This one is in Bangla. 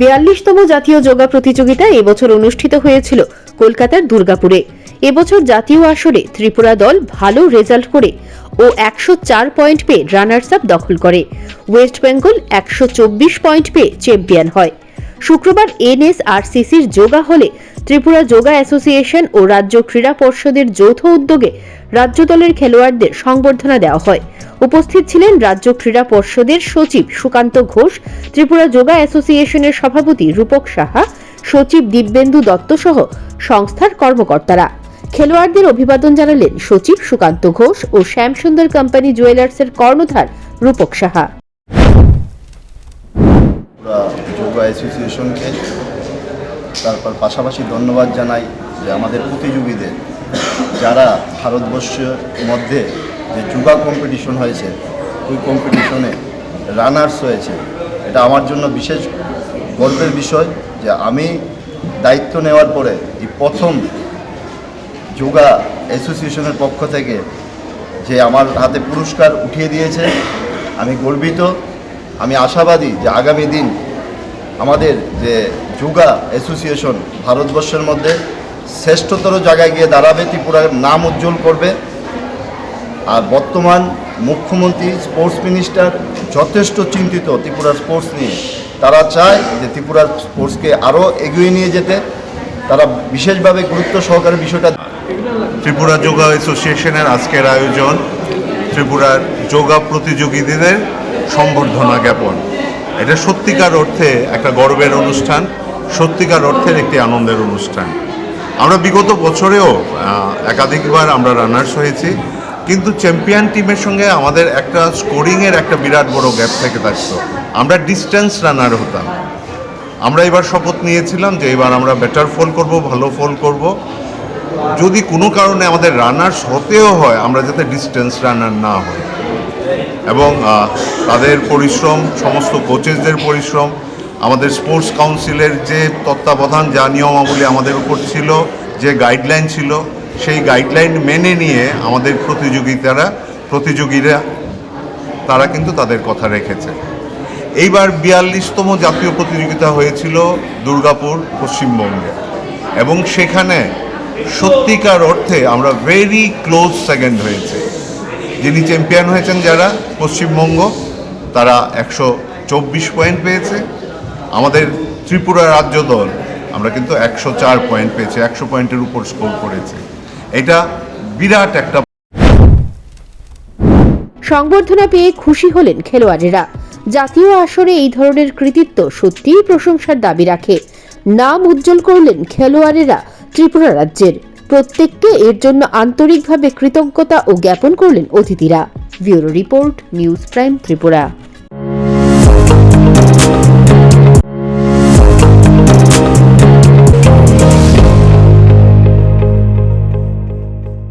বিয়াল্লিশতম জাতীয় যোগা প্রতিযোগিতা এবছর অনুষ্ঠিত হয়েছিল কলকাতার দুর্গাপুরে। এবছর জাতীয় আসরে ত্রিপুরা দল ভালো রেজাল্ট করে ও একশো চার পয়েন্ট পেয়ে রানার্স আপ দখল করে। ওয়েস্ট বেঙ্গল একশো চব্বিশ পয়েন্ট পেয়ে চ্যাম্পিয়ন হয়। শুক্রবার এনএসআরসিসির যোগা হলে ত্রিপুরা যোগা অ্যাসোসিয়েশন ও রাজ্য ক্রীড়া পর্ষদের যৌথ উদ্যোগে রাজ্য দলের খেলোয়াড়দের সংবর্ধনা দেওয়া হয়। উপস্থিত ছিলেন রাজ্য ক্রীড়া পর্ষদের সচিব সুকান্ত ঘোষ, ত্রিপুরা যোগা অ্যাসোসিয়েশনের সভাপতি রূপক সাহা, সচিব দিব্যেন্দু দত্ত সহ সংস্থার কর্মকর্তারা। খেলোয়াড়দের অভিবাদন জানালেন সচিব সুকান্ত ঘোষ ও শ্যামসুন্দর কোম্পানি জুয়েলার্সের কর্ণধার রূপক সাহা। পুরা যোগা অ্যাসোসিয়েশনকে তারপর পাশাপাশি ধন্যবাদ জানাই যে আমাদের প্রতিযোগীদের, যারা ভারতবর্ষের মধ্যে যে যোগা কম্পিটিশন হয়েছে, ওই কম্পিটিশনে রানার্স হয়েছে। এটা আমার জন্য বিশেষ গর্বের বিষয় যে আমি দায়িত্ব নেওয়ার পরে এই প্রথম যোগা অ্যাসোসিয়েশনের পক্ষ থেকে যে আমার হাতে পুরস্কার উঠিয়ে দিয়েছে, আমি গর্বিত। আমি আশাবাদী যে আগামী দিন আমাদের যে যোগা অ্যাসোসিয়েশন ভারতবর্ষের মধ্যে শ্রেষ্ঠতর জায়গায় গিয়ে দাঁড়াবে, ত্রিপুরার নাম উজ্জ্বল করবে। আর বর্তমান মুখ্যমন্ত্রী, স্পোর্টস মিনিস্টার যথেষ্ট চিন্তিত ত্রিপুরার স্পোর্টস নিয়ে। তারা চায় যে ত্রিপুরার স্পোর্টসকে আরও এগিয়ে নিয়ে যেতে। তারা বিশেষভাবে গুরুত্ব সহকারে বিষয়টা ত্রিপুরা যোগা অ্যাসোসিয়েশনের আজকের আয়োজন ত্রিপুরার যোগা প্রতিযোগীদের সম্বর্ধনা জ্ঞাপন। এটা সত্যিকার অর্থে একটা গর্বের অনুষ্ঠান, সত্যিকার অর্থের একটি আনন্দের অনুষ্ঠান। আমরা বিগত বছরেও একাধিকবার আমরা রানার্স হয়েছি, কিন্তু চ্যাম্পিয়ন টিমের সঙ্গে আমাদের একটা স্কোরিংয়ের একটা বিরাট বড় গ্যাপ থেকে থাকতো। আমরা ডিস্টেন্স রানার হতাম। আমরা এবার শপথ নিয়েছিলাম যে এবার আমরা বেটার ফল করব, ভালো ফল করব। যদি কোনো কারণে আমাদের রানার্স হতেও হয়, আমরা যাতে ডিস্টেন্স রানার না হই। এবং তাদের পরিশ্রম, সমস্ত কোচেসদের পরিশ্রম, আমাদের স্পোর্টস কাউন্সিলের যে তত্ত্বাবধান, যা নিয়মাবলী আমাদের উপর ছিল, যে গাইডলাইন ছিল, সেই গাইডলাইন মেনে নিয়ে আমাদের প্রতিযোগিতারা, প্রতিযোগীরা, তারা কিন্তু তাদের কথা রেখেছে। এইবার বিয়াল্লিশতম জাতীয় প্রতিযোগিতা হয়েছিল দুর্গাপুর পশ্চিমবঙ্গে। এবং সেখানে সত্যিকার অর্থে আমরা ভেরি ক্লোজ সেকেন্ড হয়েছে। যিনি চ্যাম্পিয়ন হয়েছেন যারা পশ্চিমবঙ্গ, তারা একশো চব্বিশ পয়েন্ট পেয়েছে। আমাদের ত্রিপুরা রাজ্য দল, আমরা কিন্তু একশো চার পয়েন্ট পেয়েছি, একশো পয়েন্টের উপর স্কোর করেছে। এটা বিরাট একটা সংবর্ধনা পেয়ে খুশি হলেন খেলোয়াড়েরা। জাতীয় আসরে এই ধরনের কৃতিত্ব সত্যিই প্রশংসার দাবি রাখে। নাম উজ্জ্বল করলেন খেলোয়াড়েরা ত্রিপুরা রাজ্যের। প্রত্যেককে এর জন্য আন্তরিকভাবে কৃতজ্ঞতা ও জ্ঞাপন করলেন অতিথিরা। Bureau report news prime Tripura.